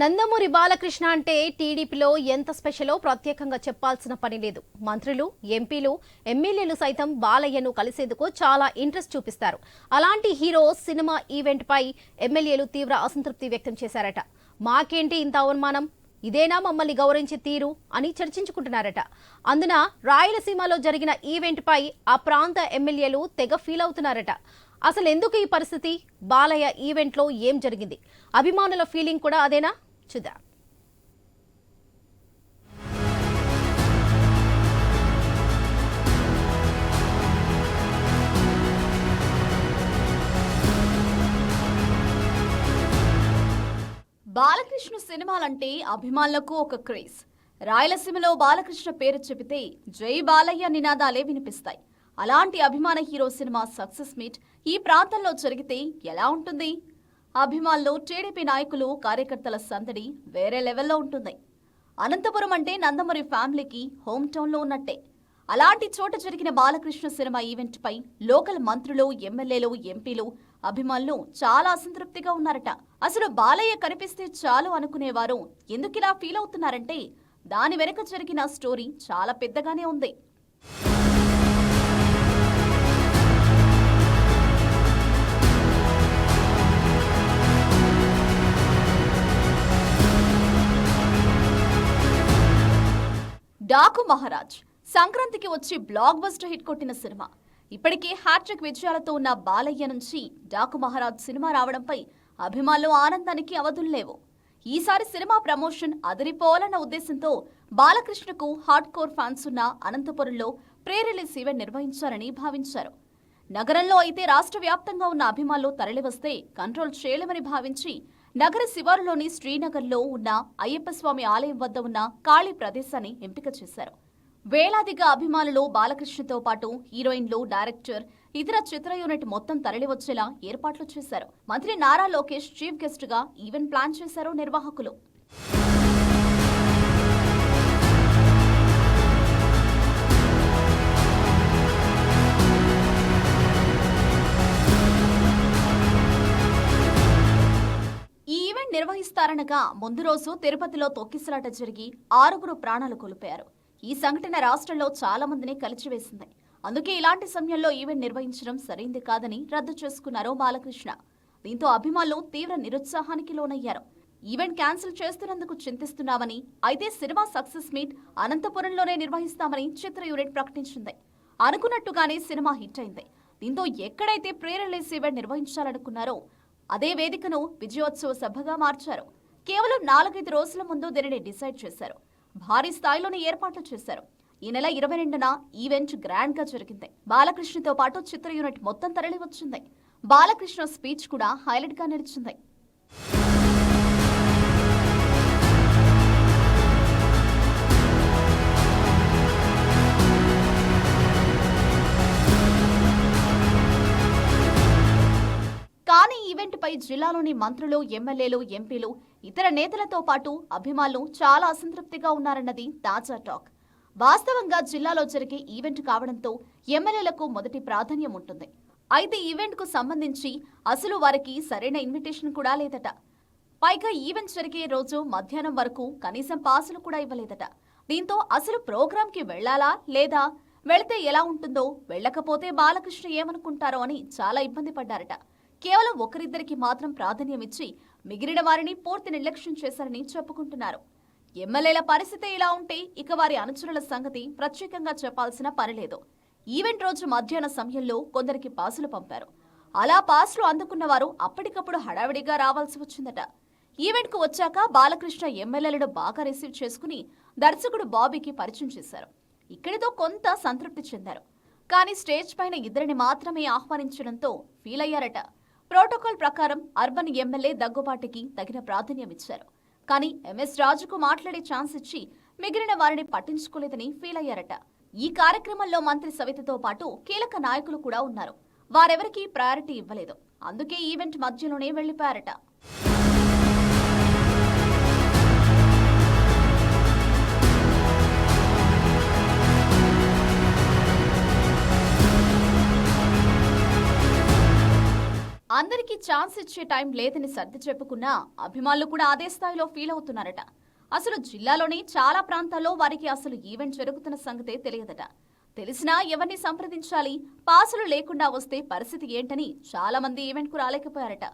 నందమూరి బాలకృష్ణ అంటే టీడీపీలో ఎంత స్పెషలో ప్రత్యేకంగా చెప్పాల్సిన పని లేదు. మంత్రులు ఎంపీలు ఎమ్మెల్యేలు సైతం బాలయ్యను కలిసేందుకు చాలా ఇంట్రెస్ట్ చూపిస్తారు. అలాంటి హీరో సినిమా ఈవెంట్ పై ఎమ్మెల్యేలు తీవ్ర అసంతృప్తి వ్యక్తం చేశారట. మాకేంటి ఇంత అవమానం? ఇదేనా మమ్మల్ని గౌరవించే తీరు అని చర్చించుకుంటున్నారట. అందున రాయలసీమలో జరిగిన ఈవెంట్ పై ఆ ప్రాంత ఎమ్మెల్యేలు తెగ ఫీల్ అవుతున్నారట. అసలు ఎందుకు ఈ పరిస్థితి? బాలయ్య ఈవెంట్లో ఏం జరిగింది? అభిమానుల ఫీలింగ్ కూడా అదేనా? చూద్దాం. బాలకృష్ణ సినిమాలంటే అభిమానులకు ఒక క్రేజ్. రాయలసీమలో బాలకృష్ణ పేరు చెబితే జై బాలయ్య నినాదాలే వినిపిస్తాయి. అలాంటి అభిమాన హీరో సినిమా సక్సెస్ మీట్ ఈ ప్రాంతంలో జరిగితే ఎలా ఉంటుంది? అభిమానులు టీడీపీ నాయకులు కార్యకర్తల సందడి వేరే లెవెల్లో ఉంటుంది. అనంతపురం అంటే నందమూరి ఫ్యామిలీకి హోమ్ టౌన్లో ఉన్నట్టే. అలాంటి చోట జరిగిన బాలకృష్ణ సినిమా ఈవెంట్పై లోకల్ మంత్రులు ఎమ్మెల్యేలు ఎంపీలు అభిమానులు చాలా అసంతృప్తిగా ఉన్నారట. అసలు బాలయ్య కనిపిస్తే చాలు అనుకునేవారు ఎందుకిలా ఫీల్ అవుతున్నారంటే దాని వెనుక జరిగిన స్టోరీ చాలా పెద్దగానే ఉంది. డాకు మహారాజ్. సంక్రాంతికి వచ్చి బ్లాక్ బస్టర్ హిట్ కొట్టిన సినిమా. ఇప్పటికే హ్యాట్రిక్ విజయాలతో ఉన్న బాలయ్య నుంచి డాకు మహారాజ్ సినిమా రావడంపై అభిమానులు ఆనందానికి అవధుల్లేవు ఈసారి సినిమా ప్రమోషన్ అదిరిపోవాలన్న ఉద్దేశంతో బాలకృష్ణకు హార్డ్ కోర్ ఫ్యాన్స్ ఉన్న అనంతపురంలో ప్రీ రిలీజ్ ఈవెంట్ నిర్వహించారని భావించారు. నగరంలో అయితే రాష్ట్ర వ్యాప్తంగా ఉన్న అభిమానులు తరలివస్తే కంట్రోల్ చేయలేమని భావించి నగర శివారులోని శ్రీనగర్లో ఉన్న అయ్యప్ప స్వామి ఆలయం వద్ద ఉన్న ఖాళీ ప్రదేశాన్ని ఎంపిక చేశారు. వేలాదిగా అభిమానులు బాలకృష్ణతో పాటు హీరోయిన్లు డైరెక్టర్ ఇతర చిత్ర యూనిట్ మొత్తం తరలివచ్చేలా ఏర్పాట్లు చేశారు. మంత్రి నారా లోకేష్ చీఫ్ గెస్ట్గా ఈవెంట్ ప్లాన్ చేశారు నిర్వాహకులు. నిర్వహిస్తారనగా ముందు రోజు తిరుపతిలో తొక్కిసలాట జరిగి ఆరుగురు ప్రాణాలు కోల్పోయారు. ఈ సంఘటన రాష్ట్రంలో చాలా మందిని కలిచివేసింది. అందుకే ఇలాంటి సమయంలో ఈవెంట్ నిర్వహించడం సరైంది కాదని రద్దు చేసుకున్నారు బాలకృష్ణ. దీంతో అభిమానులు తీవ్ర నిరుత్సాహానికి లోనయ్యారు. ఈవెంట్ క్యాన్సిల్ చేస్తున్నందుకు చింతిస్తున్నామని అయితే సినిమా సక్సెస్ మీట్ అనంతపురంలోనే నిర్వహిస్తామని చిత్ర యూనిట్ ప్రకటించింది. అనుకున్నట్టుగానే సినిమా హిట్ అయింది. దీంతో ఎక్కడైతే ప్రీ రిలీజ్ ఈవెంట్ నిర్వహించాలనుకున్నారో అదే వేదికను విజయోత్సవ సభగా మార్చారు. కేవలం నాలుగైదు రోజుల ముందు దీనిని డిసైడ్ చేశారు. భారీ స్థాయిలోనే ఏర్పాట్లు చేశారు. ఈ నెల ఇరవై రెండున ఈవెంట్ గ్రాండ్గా జరిగింది. బాలకృష్ణతో పాటు చిత్ర యూనిట్ మొత్తం తరలి వచ్చింది బాలకృష్ణ స్పీచ్ కూడా హైలైట్గా నిలిచింది. కానీ జిల్లాలోని మంత్రులు ఎమ్మెల్యేలు ఎంపీలు ఇతర నేతలతో పాటు అభిమానులు చాలా అసంతృప్తిగా ఉన్నారన్నది తాజా టాక్. వాస్తవంగా జిల్లాలో జరిగే ఈవెంట్ కావడంతో ఎమ్మెల్యేలకు మొదటి ప్రాధాన్యం ఉంటుంది. అయితే ఈవెంట్కు సంబంధించి అసలు వారికి సరైన ఇన్విటేషన్ కూడా లేదట. పైగా ఈవెంట్ జరిగే రోజు మధ్యాహ్నం వరకు కనీసం పాసులు కూడా ఇవ్వలేదట. దీంతో అసలు ప్రోగ్రాంకి వెళ్ళాలా లేదా వెళితే ఎలా ఉంటుందో వెళ్ళకపోతే బాలకృష్ణ ఏమనుకుంటారో అని చాలా ఇబ్బంది పడ్డారట. కేవలం ఒకరిద్దరికి మాత్రం ప్రాధాన్యం ఇచ్చి మిగిలిన వారిని పూర్తి నిర్లక్ష్యం చేశారని చెప్పుకుంటున్నారు. ఎమ్మెల్యేల పరిస్థితి ఇలా ఉంటే ఇక వారి అనుచరుల సంగతి ప్రత్యేకంగా చెప్పాల్సిన పనిలేదు ఈవెంట్ రోజు మధ్యాహ్న సమయంలో కొందరికి పాసులు పంపారు. అలా పాసులు అందుకున్న వారు అప్పటికప్పుడు హడావిడిగా రావాల్సి వచ్చిందట. ఈవెంట్కు వచ్చాక బాలకృష్ణ ఎమ్మెల్యేలను బాగా రిసీవ్ చేసుకుని దర్శకుడు బాబీకి పరిచయం చేశారు. ఇక్కడితో కొంత సంతృప్తి చెందారు. కానీ స్టేజ్ పైన ఇద్దరిని మాత్రమే ఆహ్వానించడంతో ఫీల్ అయ్యారట ప్రోటోకాల్ ప్రకారం అర్బన్ ఎమ్మెల్యే దగ్గుబాటికి తగిన ప్రాధాన్యం ఇచ్చారు కానీ ఎంఎస్ రాజుకు మాట్లాడే ఛాన్స్ ఇచ్చి మిగిలిన వారిని పట్టించుకోలేదని ఫీల్ అయ్యారట. ఈ కార్యక్రమంలో మంత్రి సవితతో పాటు కీలక నాయకులు కూడా ఉన్నారు. వారెవరికీ ప్రయారిటీ ఇవ్వలేదు. అందుకే ఈవెంట్ మధ్యలోనే వెళ్ళిపోయారట అందరికీ ఛాన్స్ ఇచ్చే టైం లేదని సర్ది చెప్పుకున్నా అభిమానులు కూడా అదే స్థాయిలో ఫీల్ అవుతున్నారట. అసలు జిల్లాలోని చాలా ప్రాంతాల్లో వారికి అసలు ఈవెంట్ జరుగుతున్న సంగతే తెలియదట. తెలిసినా ఎవరిని సంప్రదించాలి? పాసులు లేకుండా వస్తే పరిస్థితి ఏంటని చాలా మంది ఈవెంట్కు రాలేకపోయారట.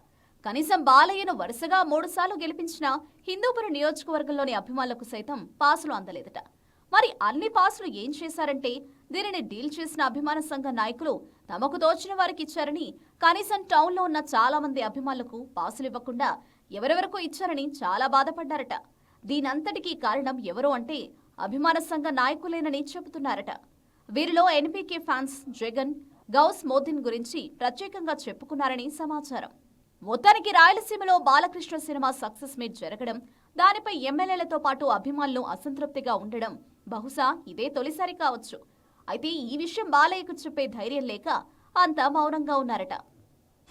కనీసం బాలయ్యను వరుసగా మూడుసార్లు గెలిపించిన హిందూపురం నియోజకవర్గంలోని అభిమానులకు సైతం పాసులు అందలేదట. మరి అన్ని పాసులు ఏం చేశారంటే దీనిని డీల్ చేసిన అభిమాన సంఘ నాయకులు తమకు తోచిన వారికి ఇచ్చారని కనీసం టౌన్లో ఉన్న చాలా మంది అభిమానులకు పాసులు ఇవ్వకుండా ఎవరెవరికో ఇచ్చారని చాలా బాధపడ్డారట. దీనంతటికీ కారణం ఎవరు అంటే అభిమాన సంఘ నాయకులేనని చెబుతున్నారట. వీరిలో ఎన్పీకే ఫ్యాన్స్ జగన్ గౌస్ మోదిన్ గురించి ప్రత్యేకంగా చెప్పుకున్నారని సమాచారం. మొత్తానికి రాయలసీమలో బాలకృష్ణ సినిమా సక్సెస్ మీట్ జరగడం దానిపై ఎమ్మెల్యేలతో పాటు అభిమానులు అసంతృప్తిగా ఉండడం బహుశా ఇదే తొలిసారి కావచ్చు. అయితే ఈ విషయం బాలయ్యకు చెప్పే ధైర్యం లేక అంతా మౌనంగా ఉన్నారట.